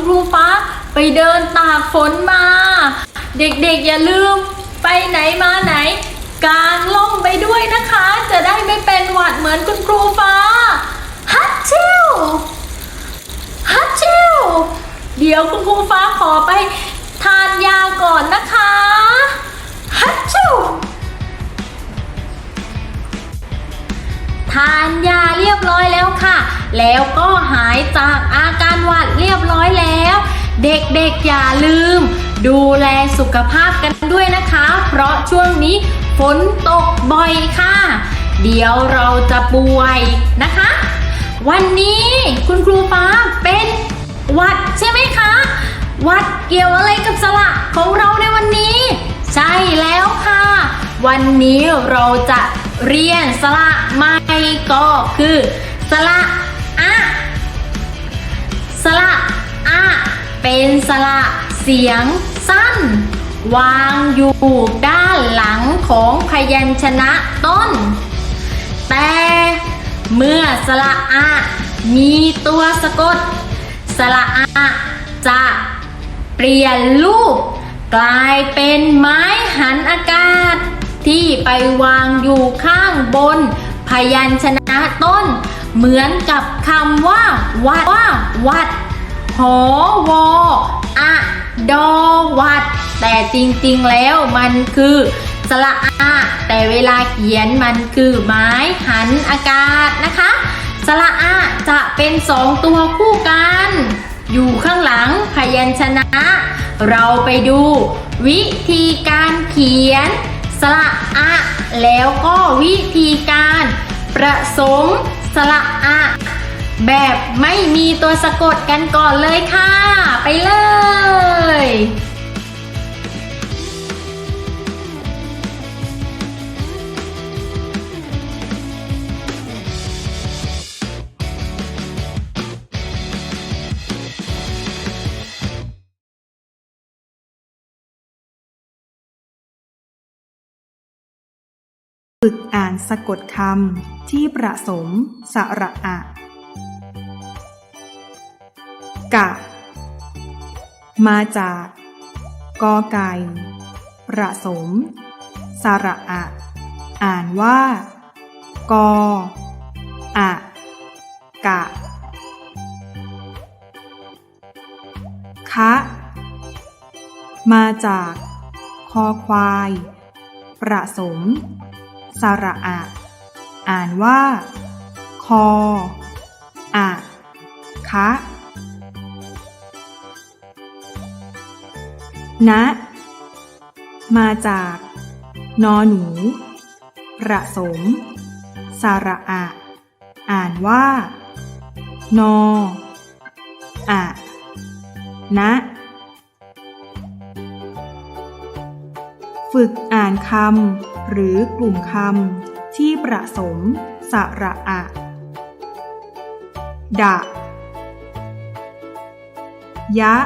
คุณครูฟ้าไปเดินตากฝนมา เด็กๆอย่าลืมไปไหนมาไหน กางล่มไปด้วยนะคะ จะได้ไม่เป็นหวัดเหมือนคุณครูฟ้าฮัทชิวฮัทชิวเดี๋ยวคุณครูฟ้าขอไปทานยาก่อนนะคะ แล้วก็หายจากอาการหวัดเรียบร้อยแล้ว เด็กๆอย่าลืม ดูแลสุขภาพกันด้วยนะคะ เพราะช่วงนี้ฝนตกบ่อยค่ะ เดี๋ยวเราจะป่วยนะคะ วันนี้คุณครูฟ้าเป็นวัดใช่ไหมคะ วัดเกี่ยวอะไรกับสระของเราในวันนี้ ใช่แล้วค่ะ วันนี้เราจะเรียนสระใหม่ก็คือสระ อะสระอะเป็นสระเสียงสั้น วางอยู่ด้านหลังของพยัญชนะต้น แต่เมื่อสระอะมีตัวสะกด สระอะจะเปลี่ยนรูป กลายเป็นไม้หันอากาศ ที่ไปวางอยู่ข้างบนพยัญชนะต้น เหมือนกับคำว่า วัดว่าวัดหอวออะดอวัด แต่จริงๆแล้วมันคือสระอะแต่เวลาเขียนมันคือไม้หันอากาศนะคะสระอะจะเป็นสองตัวคู่กัน อยู่ข้างหลังพยัญชนะ เราไปดู วิธีการเขียนสระอะแล้วก็วิธีการประสม สระอะ แบบไม่มีตัวสะกดกันก่อนเลยค่ะ ไปเลย ฝึกอ่านสะกดคำที่ประสมสระอะ กะ มาจาก กอไก่ ประสม สระอะ อ่านว่า กอ อะ กะ คะ มาจาก คอควาย ประสม สระอะ อ่านว่า คอ อะคะนะ มาจาก นอหนู ประสม สระอะ อ่านว่า นอ อะนะฝึกอ่านคำ หรือกลุ่มคำที่ประสม สระอะ ดะ ยะ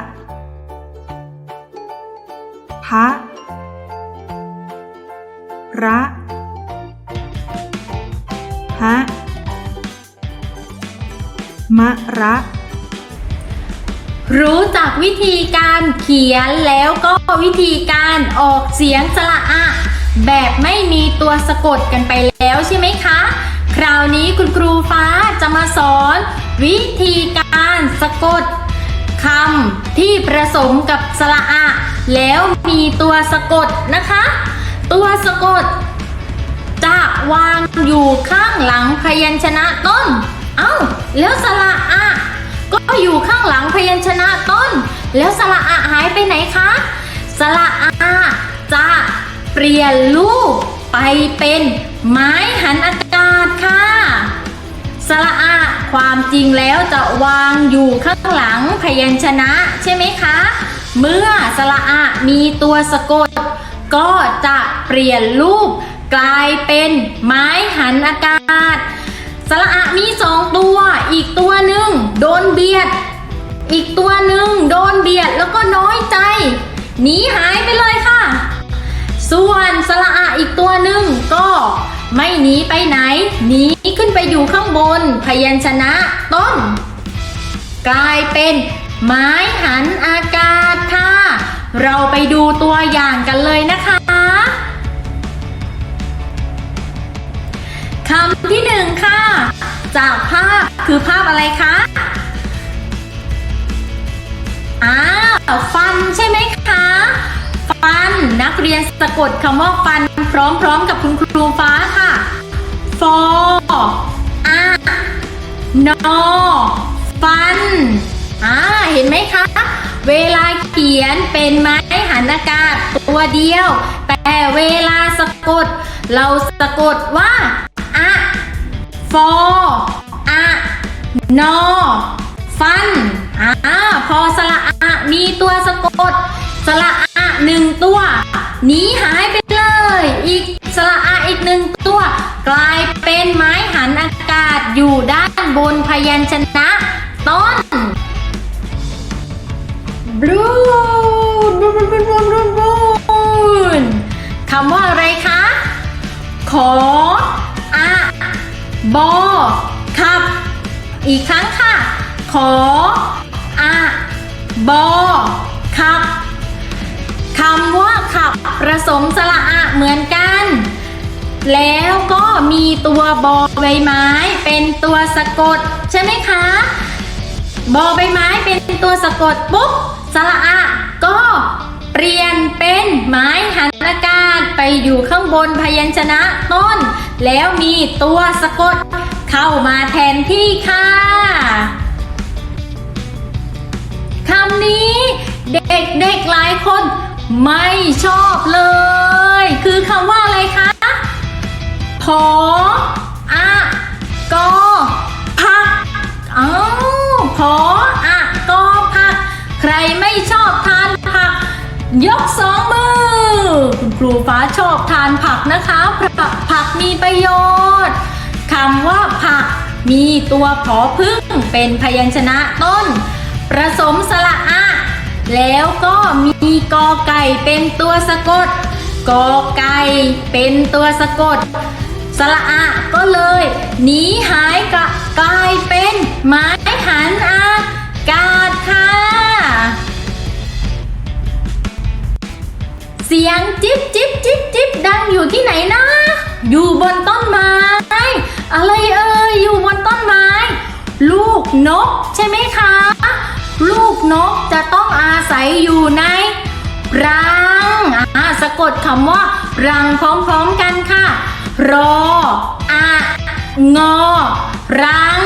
พะ ระ ฮะ มะระรู้จักวิธีการเขียนแล้วก็วิธีการออกเสียงสระอะ แบบไม่มีตัวสะกดกันไปแล้วใช่ไหมคะ คราวนี้คุณครูฟ้าจะมาสอน วิธีการสะกดคำที่ผสมกับสระอะ แล้วมีตัวสะกดนะคะ ตัวสะกด จะวางอยู่ข้างหลังพยัญชนะต้น เอ้า แล้วสระอะก็อยู่ข้างหลังพยัญชนะต้น แล้วสระอะหายไปไหนคะ สระอะจะ เปลี่ยนรูปไปเป็นไม้หันอากาศค่ะ สระอะความจริงแล้วจะวางอยู่ข้างหลังพยัญชนะใช่ไหมคะ เมื่อสระอะมีตัวสะกด ก็จะเปลี่ยนรูปกลายเป็นไม้หันอากาศ สระอะมีสองตัว อีกตัวหนึ่งโดนเบียด อีกตัวหนึ่งโดนเบียดแล้วก็น้อยใจหนีหาย ส่วนสระอะอีกตัวหนึ่งก็ไม่หนีไปไหน หนีขึ้นไปอยู่ข้างบน พยัญชนะต้นกลายเป็นไม้หันอากาศค่ะ เราไปดูตัวอย่างกันเลยนะคะคำที่หนึ่งค่ะ จากภาพคือภาพอะไรคะอ้าวฟันใช่ไหมคะ ฟัน นักเรียนสะกดคำว่าฟัน พร้อมๆกับคุณครูฟ้าค่ะฟออะนอฟันอ่าเห็นไหมคะ เวลาเขียนเป็นไม้หันอากาศตัวเดียว แต่เวลาสะกด เราสะกดว่าอะฟออะนอฟันอ่าพอสระอะมีตัวสะกด สระอะ หนึ่งตัวหนีหายไปเลย อีกสระอะอีกหนึ่งตัว กลายเป็นไม้หันอากาศอยู่ด้านบนพยัญชนะต้น blue บลูบลูบลูบลูบลูบลูคำว่าอะไรคะ ขออะบอขับ อีกครั้งค่ะ ขออะบอขับ คำว่าขับผสมสระอะเหมือนกัน แล้วก็มีตัวบอใบไม้ เป็นตัวสะกด ใช่ไหมคะ บอใบไม้เป็นตัวสะกดปุ๊บสระอะก็เปลี่ยนเป็นไม้หันอากาศไปอยู่ข้างบนพยัญชนะต้น แล้วมีตัวสะกดเข้ามาแทนที่ค่ะคำนี้เด็กๆหลายคน ไม่ชอบเลย คือคำว่าอะไรคะพออะกอผักอ้าพออะกอผัก ใครไม่ชอบทานผัก ยกสองมือ คุณครูฟ้าชอบทานผักนะคะผักผักมีประโยชน์คำว่าผัก มีตัวผอพึ่งเป็นพยัญชนะต้นผสมสระอะ แล้วก็มีกอไก่เป็นตัวสะกด กอไก่เป็นตัวสะกด สระอะก็เลยหนีหายกะกลายเป็นไม้หันอากาศค่ะ เสียงจิ๊บจิ๊บจิ๊บจิ๊บดังอยู่ที่ไหนนะ อยู่บนต้นไม้ อะไรเอ่ยอยู่บนต้นไม้ ลูกนกใช่ไหมคะ ลูกนกจะต้องอาศัยอยู่ใน รังอ่าสะกดคำว่า รังพร้อมๆกันค่ะ รออะ งอ รัง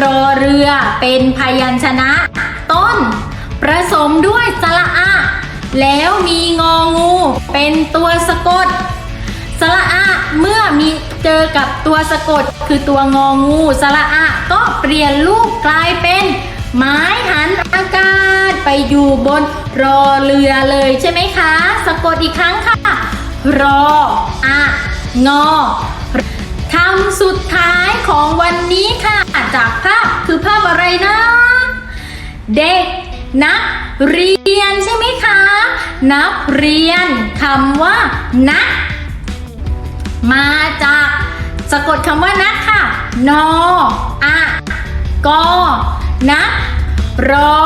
รอเรือเป็นพยัญชนะ ต้นผสมด้วยสระอะ แล้วมีงองู เป็นตัวสะกดสระอะเมื่อมีเจอกับตัวสะกดคือตัวงองูสระอะก็เปลี่ยนรูปกลายเป็น ไม้หันอากาศไปอยู่บนรอเรือเลยใช่ไหมคะ สะกดอีกครั้งค่ะ รออะ งอคำสุดท้ายของวันนี้ค่ะ จากภาพคือภาพอะไรนะ เด็กนักเรียนใช่ไหมคะ นักเรียนคำว่า นัก มาจาก สะกดคำว่านักค่ะ นออะกอ นักรอ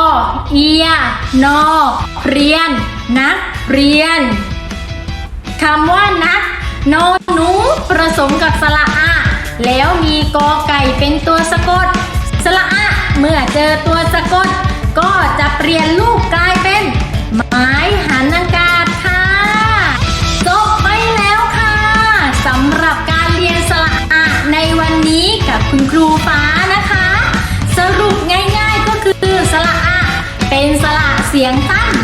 เอีย นอ เรียน นักเรียนคำว่านักนอหนูผสมกับสระอะ แล้วมีกอไก่เป็นตัวสะกด สระอะเมื่อเจอตัวสะกด ก็จะเปลี่ยนรูปกลายเป็น ไม้หันอาก เสียงตั้น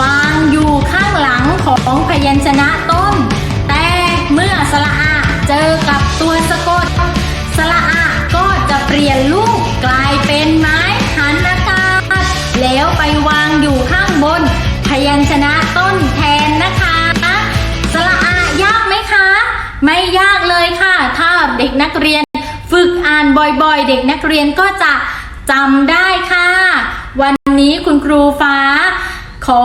วางอยู่ข้างหลังของพยัญชนะต้น แต่เมื่อสระอะเจอกับตัวสะกด สระอะก็จะเปลี่ยนรูปกลายเป็นไม้หันอากาศ แล้วไปวางอยู่ข้างบน พยัญชนะต้นแทนนะคะ สระอายากไหมคะ ไม่ยากเลยค่ะ ถ้าเด็กนักเรียน ฝึกอ่านบ่อยๆ เด็กนักเรียนก็จะจำได้ค่ะ วันนี้คุณครูฟ้า ขอ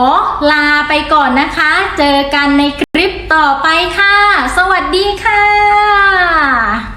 ลาไปก่อนนะคะ เจอกันในคลิปต่อไปค่ะ สวัสดีค่ะ